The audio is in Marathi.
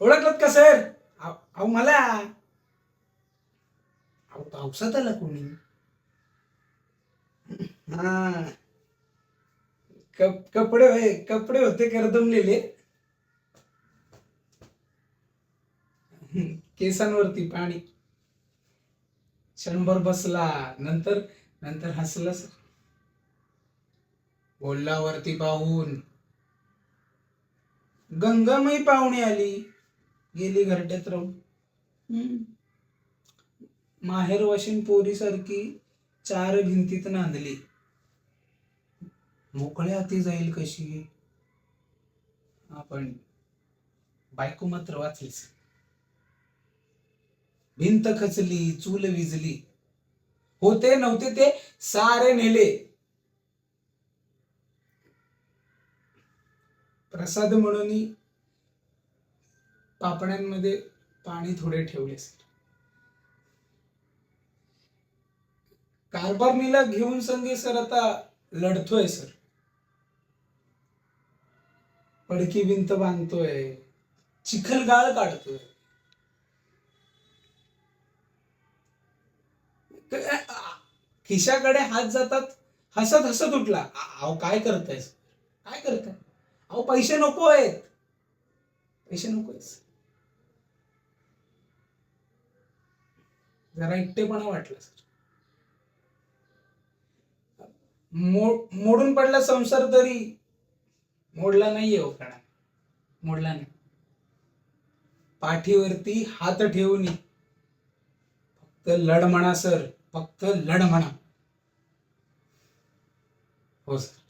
ओळखलत का सर? अहो मला अहो पावसात आला कोणी? हा. कप- कपडे कपडे होते करदमलेले केसांवरती पाणी. क्षणभर बसला. नंतर नंतर हसला सर. बोलला वरती पाहून. गंगामयी पाहुणे आली. गेली घरट्यात राहून. हम्म. माहेर वाशिन पोरीसारखी चार भिंतीत नांदली. मोकळ्या हाती जाईल कशी? आपण बायको मात्र वाचलीच. भिंत खचली चूल विजली. होते नव्हते ते सारे नेले. प्रसाद म्हणून पापण्यांमध्ये पाणी थोडे ठेवले सर कारभारणीला घेऊन संधी सर आता लढतोय सर. पडकी भिंत बांधतोय चिखल गाळ काढतोय. खिशाकडे हात जातात हसत हसत उठला. अहो काय करताय सर? काय करताय? अहो पैसे नको आहेत. पैसे नको आहेत जरा एकटेपणा वाटला सर. मोड मोडून पडला संसार तरी मोडला नाहीये हो कणा मोडला नाही. पाठीवरती हात ठेवून फक्त लढ म्हणा सर. फक्त लढ म्हणा. हो सर.